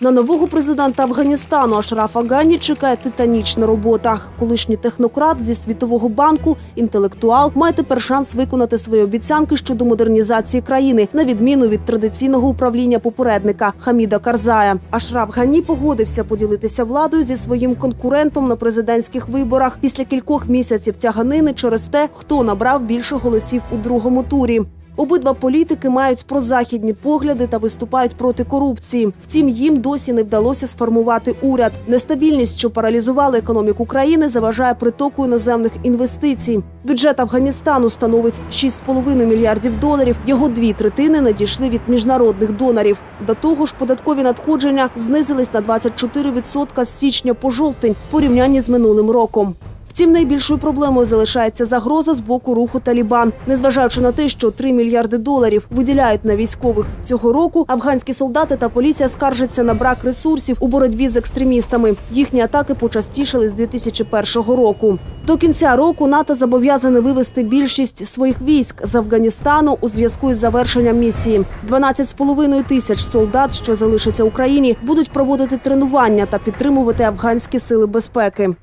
На нового президента Афганістану Ашрафа Гані чекає титанічна робота. Колишній технократ зі світового банку, інтелектуал, має тепер шанс виконати свої обіцянки щодо модернізації країни, на відміну від традиційного управління попередника Хаміда Карзая. Ашраф Гані погодився поділитися владою зі своїм конкурентом на президентських виборах після кількох місяців тяганини через те, хто набрав більше голосів у другому турі. Обидва політики мають прозахідні погляди та виступають проти корупції. Втім, їм досі не вдалося сформувати уряд. Нестабільність, що паралізувала економіку країни, заважає притоку іноземних інвестицій. Бюджет Афганістану становить 6,5 мільярдів доларів. Його дві третини надійшли від міжнародних донорів. До того ж, податкові надходження знизились на 24% з січня по жовтень в порівнянні з минулим роком. Втім, найбільшою проблемою залишається загроза з боку руху Талібан. Незважаючи на те, що 3 мільярди доларів виділяють на військових цього року, афганські солдати та поліція скаржаться на брак ресурсів у боротьбі з екстремістами. Їхні атаки почастішали з 2001 року. До кінця року НАТО зобов'язане вивести більшість своїх військ з Афганістану у зв'язку із завершенням місії. 12,5 тисяч солдат, що залишаться Україні, будуть проводити тренування та підтримувати афганські сили безпеки.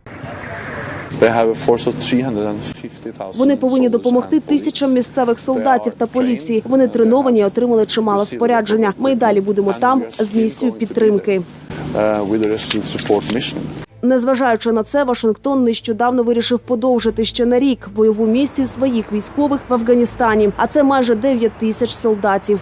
Вони повинні допомогти тисячам місцевих солдатів та поліції. Вони треновані і отримали чимало спорядження. Ми й далі будемо там з місією підтримки. Uh. Незважаючи на це, Вашингтон нещодавно вирішив подовжити ще на рік бойову місію своїх військових в Афганістані. А це майже 9 тисяч солдатів.